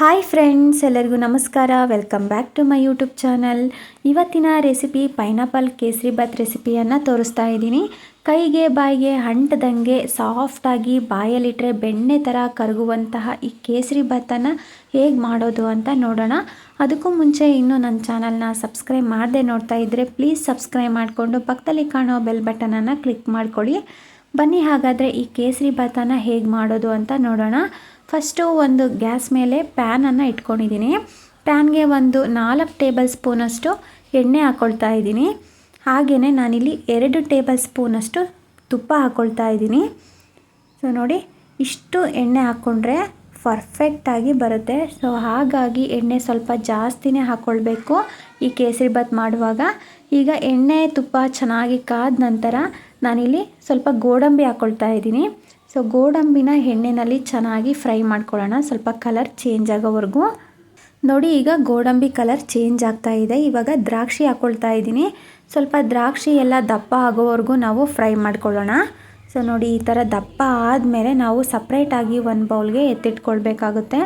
Hi friends ಎಲ್ಲರಿಗೂ ನಮಸ್ಕಾರ. Welcome back to my YouTube channel ಇವತ್ತಿನ ರೆಸಿಪಿ ಪೈನಾಪಲ್ ಕೇಸರಿ ಬಾತ್ ರೆಸಿಪಿಯನ್ನು ತೋರಿಸ್ತಾ ಇದ್ದೀನಿ. ಕೈಗೆ, ಬಾಯಿಗೆ ಅಂಟದಂಗೆ ಸಾಫ್ಟಾಗಿ ಬಾಯಲ್ಲಿಟ್ಟರೆ ಬೆಣ್ಣೆ ಥರ ಕರಗುವಂತಹ ಈ ಕೇಸರಿ ಬಾತನ್ನು ಹೇಗೆ ಮಾಡೋದು ಅಂತ ನೋಡೋಣ. ಅದಕ್ಕೂ ಮುಂಚೆ ಇನ್ನೂ ನನ್ನ ಚಾನಲ್ನ ಸಬ್ಸ್ಕ್ರೈಬ್ ಮಾಡದೆ ನೋಡ್ತಾ ಇದ್ದರೆ ಪ್ಲೀಸ್ ಸಬ್ಸ್ಕ್ರೈಬ್ ಮಾಡಿಕೊಂಡು ಪಕ್ಕದಲ್ಲಿ ಕಾಣೋ ಬೆಲ್ ಬಟನನ್ನು ಕ್ಲಿಕ್ ಮಾಡ್ಕೊಳ್ಳಿ. ಬನ್ನಿ ಹಾಗಾದರೆ ಈ ಕೇಸರಿ ಹೇಗೆ ಮಾಡೋದು ಅಂತ ನೋಡೋಣ. ಫಸ್ಟು ಒಂದು ಗ್ಯಾಸ್ ಮೇಲೆ ಪ್ಯಾನನ್ನು ಇಟ್ಕೊಂಡಿದ್ದೀನಿ. ಪ್ಯಾನ್ಗೆ ಒಂದು ನಾಲ್ಕು ಟೇಬಲ್ ಸ್ಪೂನಷ್ಟು ಎಣ್ಣೆ ಹಾಕ್ಕೊಳ್ತಾ ಇದ್ದೀನಿ. ಹಾಗೆಯೇ ನಾನಿಲ್ಲಿ ಎರಡು ಟೇಬಲ್ ಸ್ಪೂನಷ್ಟು ತುಪ್ಪ ಹಾಕ್ಕೊಳ್ತಾ ಇದ್ದೀನಿ. ಸೊ, ನೋಡಿ, ಇಷ್ಟು ಎಣ್ಣೆ ಹಾಕ್ಕೊಂಡ್ರೆ ಪರ್ಫೆಕ್ಟಾಗಿ ಬರುತ್ತೆ. ಸೊ, ಹಾಗಾಗಿ ಎಣ್ಣೆ ಸ್ವಲ್ಪ ಜಾಸ್ತಿನೇ ಹಾಕ್ಕೊಳ್ಬೇಕು ಈ ಕೇಸರಿ ಬಾತ್ ಮಾಡುವಾಗ. ಈಗ ಎಣ್ಣೆ ತುಪ್ಪ ಚೆನ್ನಾಗಿ ಕಾದ ನಂತರ ನಾನಿಲ್ಲಿ ಸ್ವಲ್ಪ ಗೋಡಂಬಿ ಹಾಕ್ಕೊಳ್ತಾ ಇದ್ದೀನಿ. ಸೊ ಗೋಡಂಬಿನ ಎಣ್ಣೆಯಲ್ಲಿ ಚೆನ್ನಾಗಿ ಫ್ರೈ ಮಾಡ್ಕೊಳ್ಳೋಣ. ಸ್ವಲ್ಪ ಕಲರ್ ಚೇಂಜ್ ಆಗೋವರೆಗೂ. ನೋಡಿ, ಈಗ ಗೋಡಂಬಿ ಕಲರ್ ಚೇಂಜ್ ಆಗ್ತಾ ಇದೆ. ಇವಾಗ ದ್ರಾಕ್ಷಿ ಹಾಕ್ಕೊಳ್ತಾ ಇದ್ದೀನಿ. ಸ್ವಲ್ಪ ದ್ರಾಕ್ಷಿ ಎಲ್ಲ ದಪ್ಪ ಆಗೋವರೆಗೂ ನಾವು ಫ್ರೈ ಮಾಡ್ಕೊಳ್ಳೋಣ. ಸೊ ನೋಡಿ, ಈ ಥರ ದಪ್ಪ ಆದಮೇಲೆ ನಾವು ಸಪ್ರೇಟಾಗಿ ಒಂದು ಬೌಲ್ಗೆ ಎತ್ತಿಟ್ಕೊಳ್ಬೇಕಾಗುತ್ತೆ.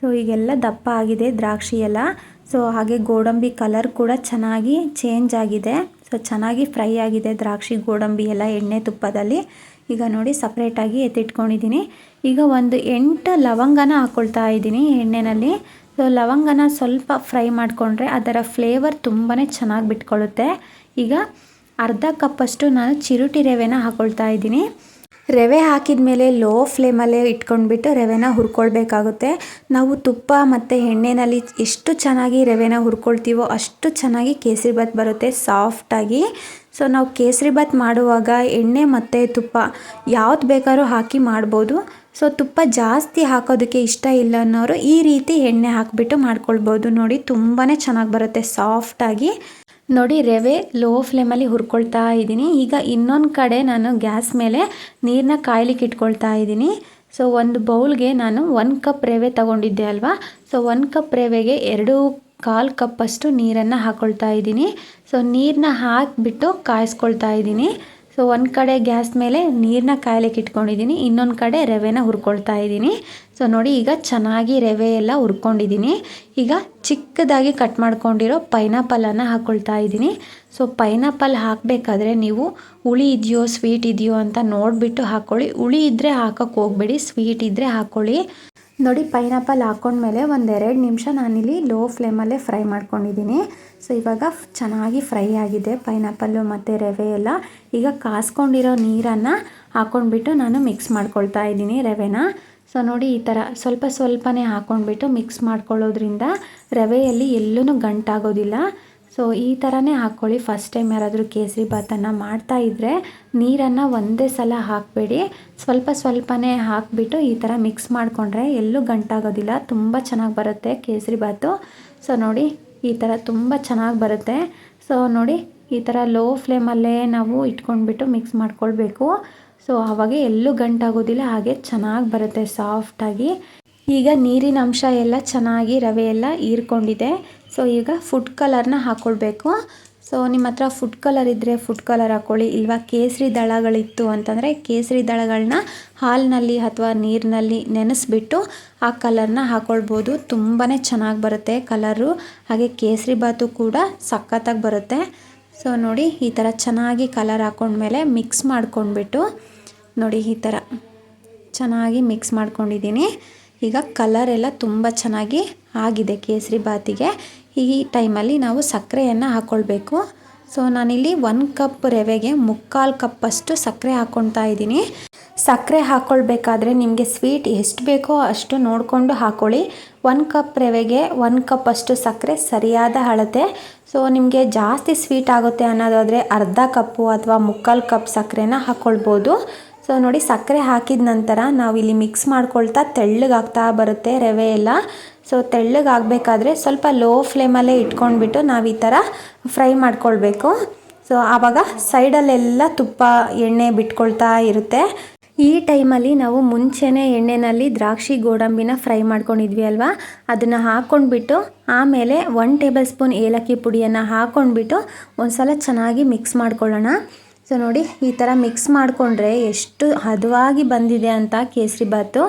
ಸೊ ಈಗೆಲ್ಲ ದಪ್ಪ ಆಗಿದೆ ದ್ರಾಕ್ಷಿ ಎಲ್ಲ. ಸೊ ಹಾಗೆ ಗೋಡಂಬಿ ಕಲರ್ ಕೂಡ ಚೆನ್ನಾಗಿ ಚೇಂಜ್ ಆಗಿದೆ. ಸೊ ಚೆನ್ನಾಗಿ ಫ್ರೈ ಆಗಿದೆ ದ್ರಾಕ್ಷಿ, ಗೋಡಂಬಿ ಎಲ್ಲ ಎಣ್ಣೆ ತುಪ್ಪದಲ್ಲಿ. ಈಗ ನೋಡಿ ಸಪ್ರೇಟಾಗಿ ಎತ್ತಿಟ್ಕೊಂಡಿದ್ದೀನಿ. ಈಗ ಒಂದು ಎಂಟು ಲವಂಗನ ಹಾಕ್ಕೊಳ್ತಾ ಇದ್ದೀನಿ ಎಣ್ಣೆಯಲ್ಲಿ ಸೊ ಲವಂಗನ ಸ್ವಲ್ಪ ಫ್ರೈ ಮಾಡಿಕೊಂಡ್ರೆ ಅದರ ಫ್ಲೇವರ್ ತುಂಬಾ ಚೆನ್ನಾಗಿ ಬಿಟ್ಕೊಳ್ಳುತ್ತೆ ಈಗ ಅರ್ಧ ಕಪ್ಪಷ್ಟು ನಾನು ಚಿರುಟಿ ರವೆನ ಹಾಕ್ಕೊಳ್ತಾ ಇದ್ದೀನಿ. ರವೆ ಹಾಕಿದ ಮೇಲೆ ಲೋ ಫ್ಲೇಮಲ್ಲೇ ಇಟ್ಕೊಂಡ್ಬಿಟ್ಟು ರವೆನ ಹುರ್ಕೊಳ್ಬೇಕಾಗುತ್ತೆ. ನಾವು ತುಪ್ಪ ಮತ್ತು ಎಣ್ಣೆನಲ್ಲಿ ಎಷ್ಟು ಚೆನ್ನಾಗಿ ರವೆನ ಹುರ್ಕೊಳ್ತೀವೋ ಅಷ್ಟು ಚೆನ್ನಾಗಿ ಕೇಸರಿ ಬಾತ್ ಬರುತ್ತೆ ಸಾಫ್ಟಾಗಿ ಸೊ ನಾವು ಕೇಸರಿ ಬಾತ್ ಮಾಡುವಾಗ ಎಣ್ಣೆ ಮತ್ತು ತುಪ್ಪ ಯಾವ್ದು ಬೇಕಾದ್ರೂ ಹಾಕಿ ಮಾಡ್ಬೋದು. ಸೊ ತುಪ್ಪ ಜಾಸ್ತಿ ಹಾಕೋದಕ್ಕೆ ಇಷ್ಟ ಇಲ್ಲ ಅನ್ನೋರು ಈ ರೀತಿ ಎಣ್ಣೆ ಹಾಕಿಬಿಟ್ಟು ಮಾಡ್ಕೊಳ್ಬೋದು. ನೋಡಿ ತುಂಬಾ ಚೆನ್ನಾಗಿ ಬರುತ್ತೆ ಸಾಫ್ಟಾಗಿ ನೋಡಿ, ರವೆ ಲೋ ಫ್ಲೇಮಲ್ಲಿ ಹುರ್ಕೊಳ್ತಾ ಇದ್ದೀನಿ. ಈಗ ಇನ್ನೊಂದು ಕಡೆ ನಾನು ಗ್ಯಾಸ್ ಮೇಲೆ ನೀರನ್ನ ಕಾಯ್ಲಿಕ್ಕೆ ಇಟ್ಕೊಳ್ತಾ ಇದ್ದೀನಿ. ಸೊ ಒಂದು ಬೌಲ್ಗೆ ನಾನು ಒನ್ ಕಪ್ ರವೆ ತಗೊಂಡಿದ್ದೆ ಅಲ್ವಾ? ಸೊ ಒನ್ ಕಪ್ ರವೆಗೆ ಎರಡು ಕಾಲು ಕಪ್ಪಷ್ಟು ನೀರನ್ನು ಹಾಕ್ಕೊಳ್ತಾ ಇದ್ದೀನಿ. ಸೊ ನೀರನ್ನ ಹಾಕಿಬಿಟ್ಟು ಕಾಯಿಸ್ಕೊಳ್ತಾ ಇದ್ದೀನಿ. ಸೊ ಒಂದು ಕಡೆ ಗ್ಯಾಸ್ ಮೇಲೆ ನೀರನ್ನ ಕಾಯ್ಲಿಕ್ಕೆ ಇಟ್ಕೊಂಡಿದ್ದೀನಿ. ಇನ್ನೊಂದು ಕಡೆ ರವೆನ ಹುರ್ಕೊಳ್ತಾ ಇದ್ದೀನಿ. ಸೊ ನೋಡಿ, ಈಗ ಚೆನ್ನಾಗಿ ರವೆ ಎಲ್ಲ ಹುರ್ಕೊಂಡಿದ್ದೀನಿ. ಈಗ ಚಿಕ್ಕದಾಗಿ ಕಟ್ ಮಾಡ್ಕೊಂಡಿರೋ ಪೈನಾಪಲನ್ನು ಹಾಕ್ಕೊಳ್ತಾ ಇದ್ದೀನಿ. ಸೊ ಪೈನಾಪಲ್ ಹಾಕಬೇಕಾದ್ರೆ ನೀವು ಹುಳಿ ಇದೆಯೋ, ಸ್ವೀಟ್ ಇದೆಯೋ ಅಂತ ನೋಡಿಬಿಟ್ಟು ಹಾಕ್ಕೊಳ್ಳಿ ಹುಳಿ ಇದ್ದರೆ ಹಾಕೋಕ್ಕೆ ಹೋಗಬೇಡಿ, ಸ್ವೀಟ್ ಇದ್ದರೆ ಹಾಕ್ಕೊಳ್ಳಿ ನೋಡಿ ಪೈನಾಪಲ್ ಹಾಕ್ಕೊಂಡ್ಮೇಲೆ ಒಂದೆರಡು ನಿಮಿಷ ನಾನಿಲ್ಲಿ ಲೋ ಫ್ಲೇಮಲ್ಲೇ ಫ್ರೈ ಮಾಡ್ಕೊಂಡಿದ್ದೀನಿ. ಸೊ ಇವಾಗ ಚೆನ್ನಾಗಿ ಫ್ರೈ ಆಗಿದೆ ಪೈನಾಪಲ್ಲು ಮತ್ತು ರವೆ ಎಲ್ಲ ಈಗ ಕಾಸ್ಕೊಂಡಿರೋ ನೀರನ್ನು ಹಾಕ್ಕೊಂಡ್ಬಿಟ್ಟು ನಾನು ಮಿಕ್ಸ್ ಮಾಡ್ಕೊಳ್ತಾ ಇದ್ದೀನಿ ರವೆನ. ಸೊ ನೋಡಿ, ಈ ಥರ ಸ್ವಲ್ಪ ಸ್ವಲ್ಪನೇ ಹಾಕ್ಕೊಂಡ್ಬಿಟ್ಟು ಮಿಕ್ಸ್ ಮಾಡ್ಕೊಳ್ಳೋದ್ರಿಂದ ರವೆಯಲ್ಲಿ ಎಲ್ಲೂ ಗಂಟಾಗೋದಿಲ್ಲ. ಸೊ ಈ ಥರನೇ ಹಾಕ್ಕೊಳ್ಳಿ. ಫಸ್ಟ್ ಟೈಮ್ ಯಾರಾದರೂ ಕೇಸರಿ ಮಾಡ್ತಾ ಇದ್ದರೆ ನೀರನ್ನು ಒಂದೇ ಸಲ ಹಾಕಬೇಡಿ. ಸ್ವಲ್ಪ ಸ್ವಲ್ಪನೇ ಹಾಕಿಬಿಟ್ಟು ಈ ಥರ ಮಿಕ್ಸ್ ಮಾಡಿಕೊಂಡ್ರೆ ಎಲ್ಲೂ ಗಂಟಾಗೋದಿಲ್ಲ. ತುಂಬ ಚೆನ್ನಾಗಿ ಬರುತ್ತೆ ಕೇಸರಿ ಭಾತು. ಸೊ ನೋಡಿ, ಈ ಥರ ತುಂಬ ಚೆನ್ನಾಗಿ ಬರುತ್ತೆ. ಸೊ ನೋಡಿ, ಈ ಥರ ಲೋ ಫ್ಲೇಮಲ್ಲೇ ನಾವು ಇಟ್ಕೊಂಡ್ಬಿಟ್ಟು ಮಿಕ್ಸ್ ಮಾಡ್ಕೊಳ್ಬೇಕು. ಸೊ ಆವಾಗ ಎಲ್ಲೂ ಗಂಟಾಗೋದಿಲ್ಲ. ಹಾಗೆ ಚೆನ್ನಾಗಿ ಬರುತ್ತೆ ಸಾಫ್ಟಾಗಿ ಈಗ ನೀರಿನ ಅಂಶ ಎಲ್ಲ ಚೆನ್ನಾಗಿ ರವೆ ಎಲ್ಲ ಹೀರ್ಕೊಂಡಿದೆ. ಸೊ ಈಗ ಫುಡ್ ಕಲರ್ನ ಹಾಕ್ಕೊಳ್ಬೇಕು ಸೊ ನಿಮ್ಮ ಹತ್ರ ಫುಡ್ ಕಲರ್ ಇದ್ದರೆ ಫುಡ್ ಕಲರ್ ಹಾಕ್ಕೊಳ್ಳಿ ಇಲ್ವಾ ಕೇಸರಿ ದಳಗಳಿತ್ತು ಅಂತಂದರೆ ಕೇಸರಿ ದಳಗಳನ್ನ ಹಾಲಿನಲ್ಲಿ ಅಥವಾ ನೀರಿನಲ್ಲಿ ನೆನೆಸ್ಬಿಟ್ಟು ಆ ಕಲರ್ನ ಹಾಕ್ಕೊಳ್ಬೋದು ತುಂಬಾ ಚೆನ್ನಾಗಿ ಬರುತ್ತೆ ಕಲರು ಹಾಗೆ ಕೇಸರಿ ಬಾತು ಕೂಡ ಸಖತ್ತಾಗಿ ಬರುತ್ತೆ. ಸೊ ನೋಡಿ ಈ ಥರ ಚೆನ್ನಾಗಿ ಕಲರ್ ಹಾಕ್ಕೊಂಡ್ಮೇಲೆ ಮಿಕ್ಸ್ ಮಾಡ್ಕೊಂಡ್ಬಿಟ್ಟು ನೋಡಿ ಈ ಥರ ಚೆನ್ನಾಗಿ ಮಿಕ್ಸ್ ಮಾಡ್ಕೊಂಡಿದ್ದೀನಿ. ಈಗ ಕಲರ್ ಎಲ್ಲ ತುಂಬ ಚೆನ್ನಾಗಿ ಆಗಿದೆ ಕೇಸರಿ ಬಾತಿಗೆ. ಈ ಟೈಮಲ್ಲಿ ನಾವು ಸಕ್ಕರೆಯನ್ನು ಹಾಕ್ಕೊಳ್ಬೇಕು ಸೊ ನಾನಿಲ್ಲಿ ಒಂದು ಕಪ್ ರವೆಗೆ ಮುಕ್ಕಾಲು ಕಪ್ಪಷ್ಟು ಸಕ್ಕರೆ ಹಾಕ್ಕೊಳ್ತಾ ಇದ್ದೀನಿ. ಸಕ್ಕರೆ ಹಾಕ್ಕೊಳ್ಬೇಕಾದ್ರೆ ನಿಮಗೆ ಸ್ವೀಟ್ ಎಷ್ಟು ಬೇಕೋ ಅಷ್ಟು ನೋಡಿಕೊಂಡು ಹಾಕ್ಕೊಳ್ಳಿ ಒಂದು ಕಪ್ ರವೆಗೆ ಒಂದು ಕಪ್ ಅಷ್ಟು ಸಕ್ಕರೆ ಸರಿಯಾದ ಅಳತೆ. ಸೊ ನಿಮಗೆ ಜಾಸ್ತಿ ಸ್ವೀಟ್ ಆಗುತ್ತೆ ಅನ್ನೋದಾದರೆ ಅರ್ಧ ಕಪ್ಪು ಅಥವಾ ಮುಕ್ಕಾಲು ಕಪ್ ಸಕ್ಕರೆನ ಹಾಕ್ಕೊಳ್ಬೋದು ಸೊ ನೋಡಿ ಸಕ್ಕರೆ ಹಾಕಿದ ನಂತರ ನಾವು ಇಲ್ಲಿ ಮಿಕ್ಸ್ ಮಾಡ್ಕೊಳ್ತಾ ತೆಳ್ಳಗಾಗ್ತಾ ಬರುತ್ತೆ ರವೆ ಎಲ್ಲ. ಸೊ ತೆಳ್ಳಗಾಗಬೇಕಾದ್ರೆ ಸ್ವಲ್ಪ ಲೋ ಫ್ಲೇಮಲ್ಲೇ ಇಟ್ಕೊಂಡ್ಬಿಟ್ಟು ನಾವು ಈ ಥರ ಫ್ರೈ ಮಾಡ್ಕೊಳ್ಬೇಕು. ಸೊ ಆವಾಗ ಸೈಡಲ್ಲೆಲ್ಲ ತುಪ್ಪ, ಎಣ್ಣೆ ಬಿಟ್ಕೊಳ್ತಾ ಇರುತ್ತೆ. ಈ ಟೈಮಲ್ಲಿ ನಾವು ಮುಂಚೆನೇ ಎಣ್ಣೆನಲ್ಲಿ ದ್ರಾಕ್ಷಿ ಗೋಡಂಬಿನ ಫ್ರೈ ಮಾಡ್ಕೊಂಡಿದ್ವಿ ಅಲ್ವಾ? ಅದನ್ನು ಹಾಕ್ಕೊಂಡ್ಬಿಟ್ಟು ಆಮೇಲೆ ಒನ್ ಟೇಬಲ್ ಸ್ಪೂನ್ ಏಲಕ್ಕಿ ಪುಡಿಯನ್ನು ಹಾಕ್ಕೊಂಡ್ಬಿಟ್ಟು ಒಂದು ಸಲ ಚೆನ್ನಾಗಿ ಮಿಕ್ಸ್ ಮಾಡ್ಕೊಳ್ಳೋಣ. ಸೊ ನೋಡಿ ಈ ಥರ ಮಿಕ್ಸ್ ಮಾಡಿಕೊಂಡ್ರೆ ಎಷ್ಟು ಹದವಾಗಿ ಬಂದಿದೆ ಅಂತ ಕೇಸರಿ ಬಾತು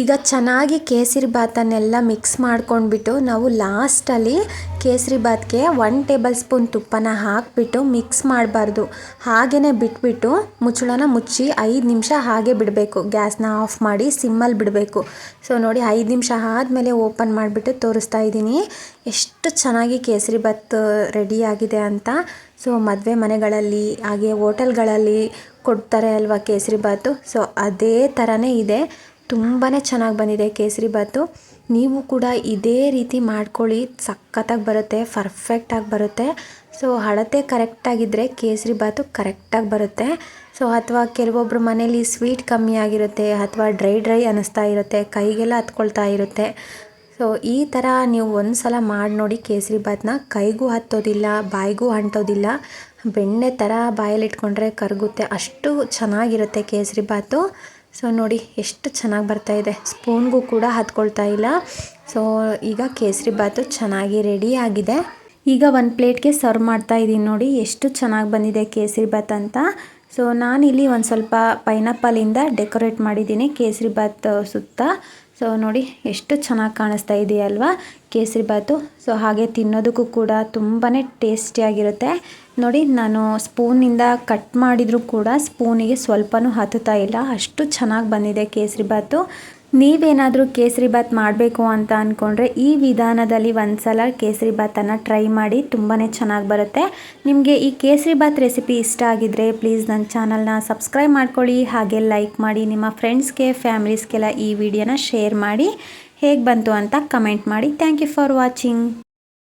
ಈಗ ಚೆನ್ನಾಗಿ ಕೇಸರಿ ಭಾತನ್ನೆಲ್ಲ ಮಿಕ್ಸ್ ಮಾಡ್ಕೊಂಡ್ಬಿಟ್ಟು ನಾವು ಲಾಸ್ಟಲ್ಲಿ ಕೇಸರಿ ಭಾತ್ಗೆ ಒನ್ ಟೇಬಲ್ ಸ್ಪೂನ್ ತುಪ್ಪನ ಹಾಕಿಬಿಟ್ಟು ಮಿಕ್ಸ್ ಮಾಡಬಾರ್ದು. ಹಾಗೇ ಬಿಟ್ಬಿಟ್ಟು ಮುಚ್ಚಳನ ಮುಚ್ಚಿ ಐದು ನಿಮಿಷ ಹಾಗೆ ಬಿಡಬೇಕು. ಗ್ಯಾಸ್ನ ಆಫ್ ಮಾಡಿ ಸಿಮ್ಮಲ್ಲಿ ಬಿಡಬೇಕು. ಸೊ ನೋಡಿ ಐದು ನಿಮಿಷ ಆದಮೇಲೆ ಓಪನ್ ಮಾಡಿಬಿಟ್ಟು ತೋರಿಸ್ತಾ ಇದ್ದೀನಿ. ಎಷ್ಟು ಚೆನ್ನಾಗಿ ಕೇಸರಿ ಭಾತ್ ರೆಡಿಯಾಗಿದೆ ಅಂತ. ಸೊ ಮದುವೆ ಮನೆಗಳಲ್ಲಿ, ಹಾಗೆ ಹೋಟೆಲ್ಗಳಲ್ಲಿ ಕೊಡ್ತಾರೆ ಅಲ್ವಾ ಕೇಸರಿ ಭಾತು? ಸೊ ಅದೇ ಥರನೇ ಇದೆ. ತುಂಬಾ ಚೆನ್ನಾಗಿ ಬಂದಿದೆ ಕೇಸರಿ ಬಾತು ನೀವು ಕೂಡ ಇದೇ ರೀತಿ ಮಾಡ್ಕೊಳ್ಳಿ. ಸಖತ್ತಾಗಿ ಬರುತ್ತೆ ಪರ್ಫೆಕ್ಟಾಗಿ ಬರುತ್ತೆ. ಸೊ ಹಳತೆ ಕರೆಕ್ಟಾಗಿದ್ದರೆ ಕೇಸರಿ ಬಾತು ಕರೆಕ್ಟಾಗಿ ಬರುತ್ತೆ. ಸೊ ಅಥವಾ ಕೆಲವೊಬ್ಬರು ಮನೇಲಿ ಸ್ವೀಟ್ ಕಮ್ಮಿ ಆಗಿರುತ್ತೆ, ಅಥವಾ ಡ್ರೈ ಡ್ರೈ ಅನ್ನಿಸ್ತಾ ಇರುತ್ತೆ, ಕೈಗೆಲ್ಲ ಹತ್ಕೊಳ್ತಾ ಇರುತ್ತೆ. ಸೊ ಈ ಥರ ನೀವು ಒಂದು ಸಲ ಮಾಡಿ ನೋಡಿ ಕೇಸರಿ ಬಾತ್ನ ಕೈಗೂ ಹತ್ತೋದಿಲ್ಲ, ಬಾಯಿಗೂ ಅಂಟೋದಿಲ್ಲ. ಬೆಣ್ಣೆ ಥರ ಬಾಯಲ್ಲಿ ಇಟ್ಕೊಂಡ್ರೆ ಕರಗುತ್ತೆ. ಅಷ್ಟು ಚೆನ್ನಾಗಿರುತ್ತೆ ಕೇಸರಿ ಭಾತು. ಸೊ ನೋಡಿ, ಎಷ್ಟು ಚೆನ್ನಾಗಿ ಬರ್ತಾ ಇದೆ. ಸ್ಪೂನ್ಗೂ ಕೂಡ ಹತ್ಕೊಳ್ತಾ ಇಲ್ಲ. ಸೊ, ಈಗ ಕೇಸರಿ ಬಾತು ಚೆನ್ನಾಗಿ ರೆಡಿ ಆಗಿದೆ. ಈಗ ಒಂದು ಪ್ಲೇಟ್ಗೆ ಸರ್ವ್ ಮಾಡ್ತಾ ಇದ್ದೀನಿ ನೋಡಿ, ಎಷ್ಟು ಚೆನ್ನಾಗಿ ಬಂದಿದೆ ಕೇಸರಿ ಬಾತ್ ಅಂತ. ಸೊ, ನಾನಿಲ್ಲಿ ಒಂದು ಸ್ವಲ್ಪ ಪೈನಾಪಲಿಂದ ಡೆಕೋರೇಟ್ ಮಾಡಿದ್ದೀನಿ ಕೇಸರಿ ಬಾತ್ ಸುತ್ತ. ಸೊ, ನೋಡಿ, ಎಷ್ಟು ಚೆನ್ನಾಗಿ ಕಾಣಿಸ್ತಾ ಇದೆಯಲ್ವಾ ಕೇಸರಿ ಬಾತು ಸೊ, ಹಾಗೆ ತಿನ್ನೋದಕ್ಕೂ ಕೂಡ ತುಂಬಾ ಟೇಸ್ಟಿಯಾಗಿರುತ್ತೆ ನೋಡಿ, ನಾನು ಸ್ಪೂನಿಂದ ಕಟ್ ಮಾಡಿದರೂ ಕೂಡ ಸ್ಪೂನಿಗೆ ಸ್ವಲ್ಪನೂ ಹತ್ತುತ್ತಾ ಇಲ್ಲ. ಅಷ್ಟು ಚೆನ್ನಾಗಿ ಬಂದಿದೆ ಕೇಸರಿ ಬಾತು ನೀವೇನಾದರೂ ಕೇಸರಿ ಬಾತ್ ಮಾಡಬೇಕು ಅಂತ ಅಂದ್ಕೊಂಡ್ರೆ ಈ ವಿಧಾನದಲ್ಲಿ ಒಂದು ಸಲ ಕೇಸರಿ ಬಾತನ್ನು ಟ್ರೈ ಮಾಡಿ ತುಂಬಾ ಚೆನ್ನಾಗಿ ಬರುತ್ತೆ. ನಿಮಗೆ ಈ ಕೇಸರಿ ಬಾತ್ ರೆಸಿಪಿ ಇಷ್ಟ ಆಗಿದ್ದರೆ ಪ್ಲೀಸ್ ನನ್ನ ಚಾನಲ್ನ ಸಬ್ಸ್ಕ್ರೈಬ್ ಮಾಡ್ಕೊಳ್ಳಿ, ಹಾಗೆ ಲೈಕ್ ಮಾಡಿ, ನಿಮ್ಮ ಫ್ರೆಂಡ್ಸ್ಗೆ, ಫ್ಯಾಮಿಲೀಸ್ಗೆಲ್ಲ ಈ ವಿಡಿಯೋನ ಶೇರ್ ಮಾಡಿ. ಹೇಗೆ ಬಂತು ಅಂತ ಕಮೆಂಟ್ ಮಾಡಿ. Thank you for watching.